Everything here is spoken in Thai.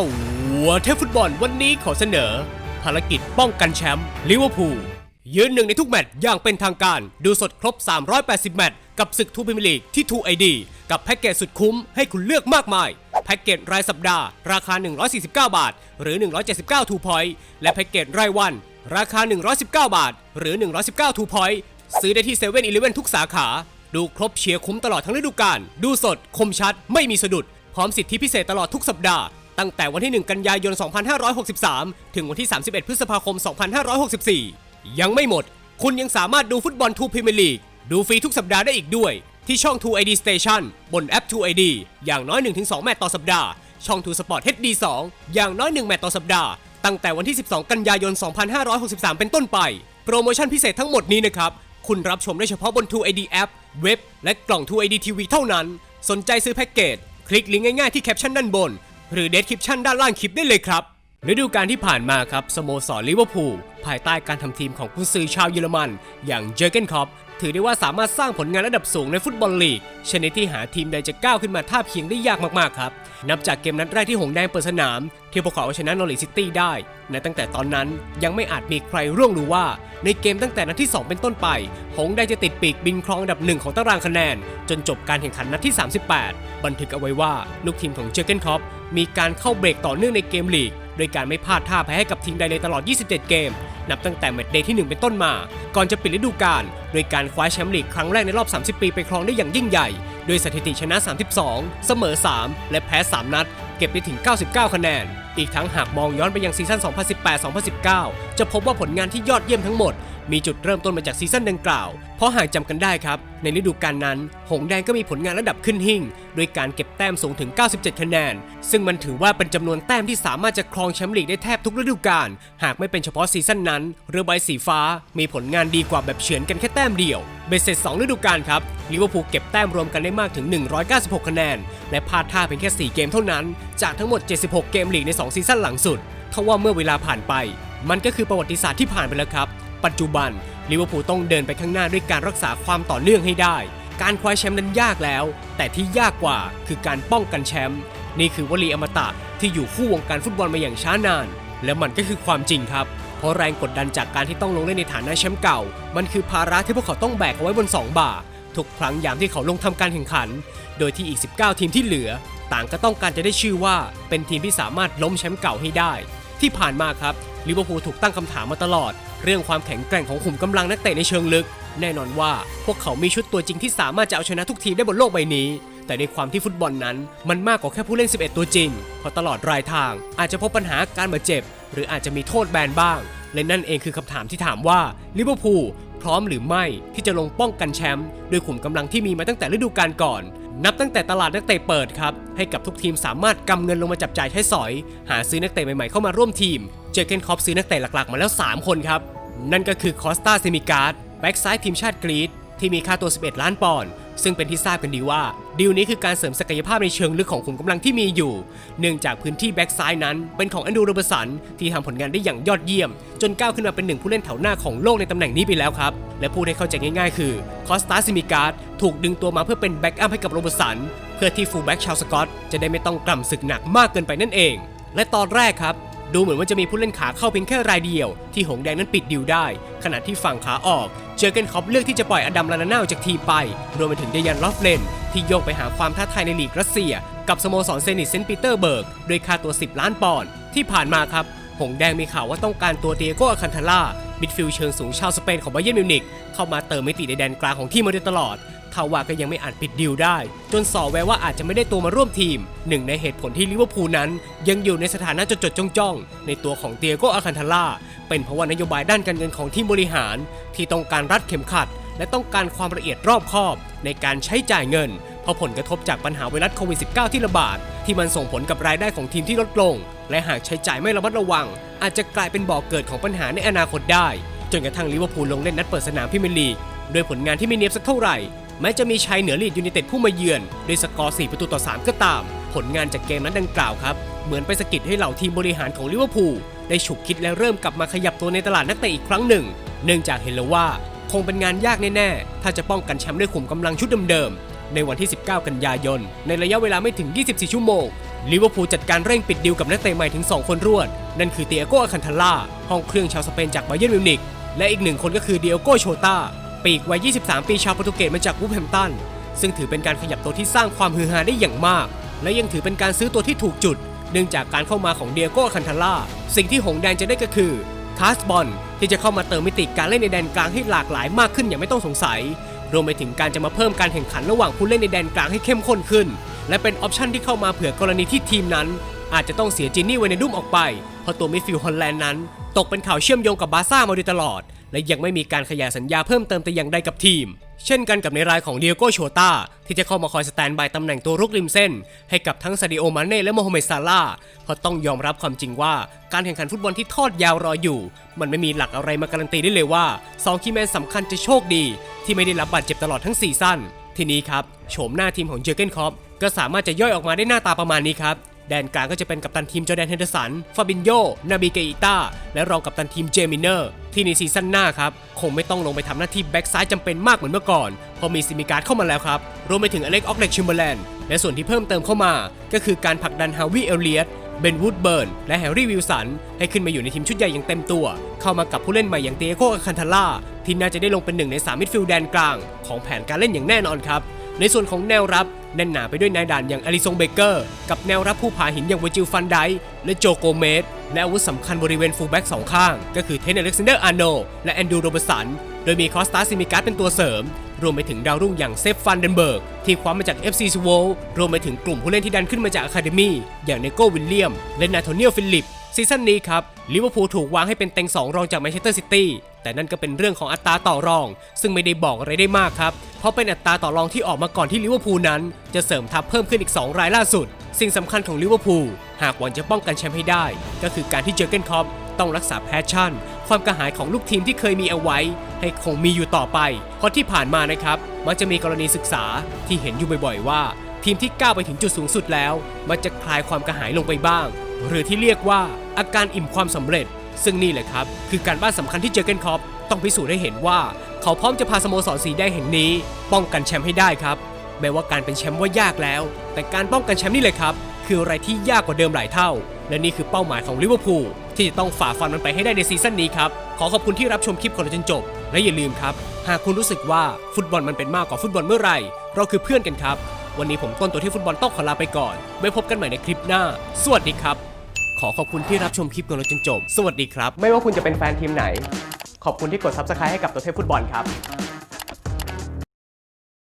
ตัวเทพฟุตบอลวันนี้ขอเสนอ ภารกิจป้องกันแชมป์ลิเวอร์พูลยืนหนึ่งในทุกแมตช์อย่างเป็นทางการ ดูสดครบ 380 แมตช์กับศึกทูพรีเมียร์ลีกที่2 ID กับแพ็กเกจสุดคุ้มให้คุณเลือกมากมาย แพ็กเกจรายสัปดาห์ ราคา 149 บาท หรือ 179 ทูพอยต์และแพ็กเกจรายวัน ราคา 119 บาท หรือ 119 ทูพอยต์ซื้อได้ที่7 e เ e ่ e อทุกสาขา ดูครบเชียร์คุ้มตลอดทั้งฤดูกาลดูสดคมชัดไม่มีสะดุดพร้อมสิทธิพิเศษตลอดทุกสัปดาห์ ตั้งแต่วันที่ 1 กันยายน 2563 ถึงวันที่ 31 พฤษภาคม 2564 ยังไม่หมด คุณยังสามารถดูฟุตบอลทูพรีเมียร์ลีก ดูฟรีทุกสัปดาห์ได้อีกด้วย ที่ช่อง 2 ID Station บนแอป 2 ID อย่างน้อย 1-2 แมตต์ต่อสัปดาห์ ช่อง 2 Sport HD 2 อย่างน้อย 1 แมตต์ต่อสัปดาห์ ตั้งแต่วันที่ 12 กันยายน 2563 เป็นต้นไป โปรโมชั่นพิเศษทั้งหมดนี้นะครับ คุณรับชมได้เฉพาะบน 2 ID App เว็บ และกล่อง 2 ID TV เท่านั้น สนใจซื้อแพ็กเกจ คลิกลิงก์ง่ายๆที่แคปชั่นด้านบน หรือเดสคริปชั่นด้านล่างคลิปได้เลยครับฤดูกาลที่ผ่านมาครับสโมสรลิเวอร์พูลภายใต้การทำทีมของผู้ซื้อชาวเยอรมัน อย่างเจอร์เกนคอป ถือได้ว่าสามารถสร้างผลงานระดับสูงในฟุตบอลลีก ชนิดที่หาทีมใดจะก้าวขึ้นมาท่าเคียงได้ยากมากๆครับ นับจากเกมนัดแรกที่หงแดงเปิดสนาม ที่พวกเขาเอาชนะนอริซิตี้ได้ ในตั้งแต่ตอนนั้นยังไม่อาจมีใครร่วงรู้ว่า ในเกมตั้งแต่นัดที่ 2 เป็นต้นไป หงแดงจะติดปีกบินครองอันดับหนึ่งของตารางคะแนน จนจบการแข่งขันนัดที่ 38 บันทึกเอาไว้ว่าลูกทีมของเจอร์เกนคอปมีการเข้าเบรกต่อเนื่องในเกมลีก โดยการไม่พลาดท่าแพ้ให้กับทีมใดในตลอด 27 เกม นับตั้งแต่แมตช์เดย์ที่ 1 เป็นต้นมา ก่อนจะปิดฤดูกาลโดยการคว้าแชมป์ลีกครั้งแรกในรอบ 30 ปีไปครองได้อย่างยิ่งใหญ่ โดยสถิติชนะ 32 เสมอ 3 และแพ้ 3 นัด เก็บได้ถึง 99 คะแนน อีกทั้งหากมองย้อนไปยังซีซั่น 2018-2019 จะพบว่าผลงานที่ยอดเยี่ยมทั้งหมด มีจุดเริ่มต้นมาจากซีซั่นดังกล่าว เพราะหากจำกันได้ครับ ในฤดูกาลนั้น หงแดงก็มีผลงานระดับขึ้นหิ่ง โดยการเก็บแต้มสูงถึง 97 คะแนน ซึ่งมันถือว่าเป็นจำนวนแต้มที่สามารถจะครองแชมป์ลีกได้แทบทุกฤดูกาล หากไม่เป็นเฉพาะซีซั่นนั้น เรือใบสีฟ้า มีผลงานดีกว่าแบบเฉือนกันแค่แต้มเดียว เบสเสร็จ2ฤดูกาลครับ ลิเวอร์พูลเก็บแต้มรวมกันได้มากถึง 196 คะแนน และพลาดท่าเพียงแค่ 4 เกมเท่านั้น จากทั้งหมด 76 เกมลีกใน 2 ซีซั่นหลังสุดทว่าเมื่อเวลาผ่านไป มันก็คือประวัติศาสตร์ที่ผ่านไปแล้วครับ ปัจจุบันลิเวอร์พูลต้องเดินไปข้างหน้าด้วยการรักษาความต่อเนื่องให้ได้ การคว้าแชมป์นั้นยากแล้ว แต่ที่ยากกว่าคือการป้องกันแชมป์นี่คือวลีอมตะที่อยู่คู่วงการฟุตบอลมาอย่างช้านาน และมันก็คือความจริงครับ เพราะแรงกดดันจากการที่ต้องลงเล่นในฐานะแชมป์เก่า มันคือภาระที่พวกเขาต้องแบกเอาไว้บนสองบ่า ทุกครั้งยามที่เขาลงทำการแข่งขัน โดยที่อีก 19 ทีมที่เหลือ ต่างก็ต้องการจะได้ชื่อว่า เป็นทีมที่สามารถล้มแชมป์เก่าให้ได้ ที่ผ่านมาครับลิเวอร์พูลถูกตั้งคำถามมาตลอด เรื่องความแข็งแกร่งของขุมกำลังนักเตะในเชิงลึก แน่นอนว่าพวกเขามีชุดตัวจริงที่สามารถจะเอาชนะทุกทีมได้บนโลกใบนี้ แต่ในความที่ฟุตบอลนั้น มันมากกว่าแค่ผู้เล่น 11 ตัวจริง เพราะตลอดรายทาง อาจจะพบปัญหาการบาดเจ็บ หรืออาจจะมีโทษแบนบ้าง และนั่นเองคือคำถามที่ถามว่าลิเวอร์พูลพร้อมหรือไม่ที่จะลงป้องกันแชมป์โดยขุมกำลังที่มีมาตั้งแต่ฤดูกาลก่อนนับตั้งแต่ตลาดนักเตะเปิดครับ ให้กับทุกทีมสามารถกำเงินลงมาจับจ่ายใช้สอย หาซื้อนักเตะใหม่ๆเข้ามาร่วมทีม เจอเกนคอปซื้อนักเตะหลักๆ มาแล้ว 3 คนครับ นั่นก็คือคอสตาเซมิการ์ดแบ็กซ้ายทีมชาติกรีซที่มีค่าตัว 11 ล้านปอนด์ซึ่งเป็นที่ทราบกันดีว่า ดีลนี้คือการเสริมศักยภาพในเชิงลึกของขุมกำลังที่มีอยู่ เนื่องจากพื้นที่แบ็กซ้ายนั้น เป็นของแอนดูโรเบอร์สันที่ทำผลงานได้อย่างยอดเยี่ยม จนก้าวขึ้นมาเป็นหนึ่งผู้เล่นแถวหน้าของโลกในตำแหน่งนี้ไปแล้วครับ และพูดให้เข้าใจง่ายๆ คือคอสตาซิมิการ์ดถูกดึงตัวมาเพื่อเป็นแบ็กอัพให้กับโรเบอร์สันเพื่อที่ฟูลแบ็กชาวสกอตจะได้ไม่ต้องกล่ำศึกหนักมากเกินไปนั่นเองและตอนแรกครับ ดูเหมือนว่าจะมีผู้เล่นขาเข้าเพียงแค่รายเดียว ที่หงแดงนั้นปิดดิวได้ ขณะที่ฝั่งขาออก เจอเกนคอปเลือกที่จะปล่อยอดัมลานาน่าจากทีไป รวมไปถึงเดยันลอฟเลน ที่โยกไปหาความท้าทายในลีกรัสเซีย กับสโมสรเซนิตเซนต์ปีเตอร์เบิร์กด้วยค่าตัว 10 ล้านปอนด์ที่ผ่านมาครับหงแดงมีข่าวว่าต้องการตัวเตียโกอาคันทาร่ามิดฟิลด์เชิงสูงชาวสเปนของบาเยิร์นมิวนิกเข้ามาเติมมิติในแดนกลางของทีมมาโดยตลอด ทว่าก็ยังไม่อาจปิดดีลได้ จนส่อแววว่าอาจจะไม่ได้ตัวมาร่วมทีม หนึ่งในเหตุผลที่ลิเวอร์พูลนั้น ยังอยู่ในสถานะจดจดจ้องจ้องๆในตัวของเตียโกอาคันทาร่าเป็นเพราะว่านโยบายด้านการเงินของทีมบริหาร ที่ต้องการรัดเข็มขัด และต้องการความละเอียดรอบคอบ ในการใช้จ่ายเงินเพราะผลกระทบจากปัญหาไวรัสโควิด -19 ที่ระบาด ที่มันส่งผลกับรายได้ของทีมที่ลดลง และหากใช้จ่ายไม่ระมัดระวัง อาจจะกลายเป็นบ่อกเกิดของปัญหาในอนาคตได้ จนกระทั่งลิเวอร์พูลลงเล่นนัดเปิดสนามพรีเมียร์ลีกด้วยผลงานที่ไม่เนียบสักเท่าไหร่ แม้จะมีชัยเหนือลีดยูไนเต็ดผู้มาเยือนด้วยสกอร์ 4 ประตูต่อ 3 ก็ตาม ผลงานจากเกมนั้นดังกล่าวครับ เหมือนไปสกิดให้เหล่าทีมบริหารของลิเวอร์พูลได้ฉุกคิดและเริ่มกลับมาขยับตัวในตลาดนักเตะอีกครั้งหนึ่ง เนื่องจากเห็นแล้วว่า คงเป็นงานยากแน่ๆ ถ้าจะป้องกันแชมป์ด้วยขุมกำลังชุดเดิมๆ ในวันที่ 19 กันยายน ในระยะเวลาไม่ถึง 24 ชั่วโมงลิเวอร์พูลจัดการเร่งปิดดีลกับนักเตะใหม่ถึง 2 คนรวด นั่นคือเตียโกอาคันทาล่าห้องเครื่องชาวสเปนจากไบเยร์นมิวนิกและอีกหนึ่งคนก็คือเดียโกโชตา ปีกวัย 23 ปีชาวโปรตุเกสมาจากวูฟแฮมตัน ซึ่งถือเป็นการขยับตัวที่สร้างความฮือฮาได้อย่างมาก และยังถือเป็นการซื้อตัวที่ถูกจุด เนื่องจากการเข้ามาของเดียโกอาคันทาล่า สิ่งที่หงแดงจะได้ก็คือคาสบอลที่จะเข้ามาเติมมิติการเล่นในแดนกลางให้หลากหลายมากขึ้นอย่างไม่ต้องสงสัย รวมไปถึงการจะมาเพิ่มการแข่งขันระหว่างผู้เล่นในแดนกลางให้เข้มข้นขึ้น และเป็นออปชันที่เข้ามาเผื่อกรณีที่ทีมนั้น อาจจะต้องเสียจินนี่เวเนดุมออกไปเพราะตัวมิดฟิลด์ฮอลแลนด์นั้น ตกเป็นข่าวเชื่อมโยงกับบาซ่ามาโดยตลอด และยังไม่มีการขยายสัญญาเพิ่มเติมแต่อย่างใดกับทีม เช่นกันกับในรายของเดียโกโชตาที่จะเข้ามาคอยสแตนบายตำแหน่งตัวรุกริมเส้น ให้กับทั้งซาดิโอมาเน่และโมฮัมเหม็ดซาลาเพราะต้องยอมรับความจริงว่าการแข่งขันฟุตบอลที่ทอดยาวรออยู่ มันไม่มีหลักอะไรมาการันตีได้เลยว่า2คีแมนสำคัญจะโชคดี ที่ไม่ได้รับบาดเจ็บตลอดทั้งซีซั่นทีนี้ครับโฉมหน้าทีมของเจอเกนคอปก็สามารถจะย่อยออกมาได้หน้าตาประมาณนี้ครับ แดนกลางก็จะเป็นกัปตันทีมจอแดนเฮนเดอร์สัน ฟาบินโย นาบิเกอิต้า และรองกัปตันทีมเจมิเนอร์ ที่ในซีซั่นหน้าครับ คงไม่ต้องลงไปทำหน้าที่แบ็กซ้ายจำเป็นมากเหมือนเมื่อก่อนเพราะมีซิมิการ์ดเข้ามาแล้วครับ รวมไปถึงอเล็กออกเล็กชิมเบอร์แลนด์ และส่วนที่เพิ่มเติมเข้ามา ก็คือการผลักดันฮาวิเอลเลียตเบนวูดเบิร์น และแฮร์รี่วิลสัน ให้ขึ้นมาอยู่ในทีมชุดใหญ่อย่างเต็มตัว เข้ามากับผู้เล่นใหม่อย่างเตียโกอาคันทาล่าที่น่าจะได้ลงเป็นหนึ่งในสามมิดฟิลด์แดนกลาง ของแผนการเล่นอย่างแน่นอนครับในส่วนของแนวรับ แน่นหนาไปด้วยนายด่านอย่างอลิซงเบเกอร์ กับแนวรับผู้ผาหินอย่างวจิลฟันไดและโจโกเมสและอาวุธสำคัญบริเวณฟูลแบ็กสองข้าง ก็คือเทนอเล็กซานเดอร์อาร์โนและแอนดูโรเบสัน โดยมีคอสตาซิมิการ์ดเป็นตัวเสริม รวมไปถึงดาวรุ่งอย่างเซฟฟันเดนเบิร์ก ที่คว้ามาจาก FC ซูโวรวมไปถึงกลุ่มผู้เล่นที่ดันขึ้นมาจากอะคาเดมีอย่างเนโกวิลเลียม และนาโทเนียลฟิลิป ซีซั่นนี้ครับลิเวอร์พูลถูกวางให้เป็นเต็ง 2 รองจากแมนเชสเตอร์ซิตี้แต่นั่นก็เป็นเรื่องของอัตราต่อรอง ซึ่งไม่ได้บอกอะไรได้มากครับ เพราะเป็นอัตราต่อรองที่ออกมาก่อนที่ลิเวอร์พูลนั้น จะเสริมทัพเพิ่มขึ้นอีก 2 รายล่าสุด สิ่งสำคัญของลิเวอร์พูลหากหวังจะป้องกันแชมป์ให้ได้ ก็คือการที่เจอเกนคอปต้องรักษาแพชชั่น ความกระหายของลูกทีมที่เคยมีเอาไว้ ให้คงมีอยู่ต่อไป เพราะที่ผ่านมานะครับมักจะมีกรณีศึกษาที่เห็นอยู่บ่อย ๆ ว่า ทีมที่ก้าวไปถึงจุดสูงสุดแล้ว มันจะคลายความกระหายลงไปบ้าง หรือที่เรียกว่าอาการอิ่มความสำเร็จ ซึ่งนี่แหละครับ คือการบ้านสำคัญที่เจอเกนคอปต้องพิสูจน์ให้เห็นว่า เขาพร้อมจะพาสโมสรสีแดงแห่งนี้ ป้องกันแชมป์ให้ได้ครับแม้ว่าการเป็นแชมป์ว่ายากแล้ว แต่การป้องกันแชมป์นี่เลยครับคืออะไรที่ยากกว่าเดิมหลายเท่า และนี่คือเป้าหมายของลิเวอร์พูลที่จะต้องฝ่าฟันมันไปให้ได้ในซีซั่นนี้ครับ ขอขอบคุณที่รับชมคลิปของเราจนจบ และอย่าลืมครับ หากคุณรู้สึกว่าฟุตบอลมันเป็นมากกว่าฟุตบอลเมื่อไหร่ เราคือเพื่อนกันครับ วันนี้ผมต้นตัวที่ฟุตบอลต้องขอลาไปก่อน ไว้พบกันใหม่ในคลิปหน้า สวัสดีครับ ขอขอบคุณที่รับชมคลิปของเราจนจบ สวัสดีครับ ไม่ว่าคุณจะเป็นแฟนทีมไหน ขอบคุณที่กด subscribe ให้กับตัวเทพฟุตบอลครับ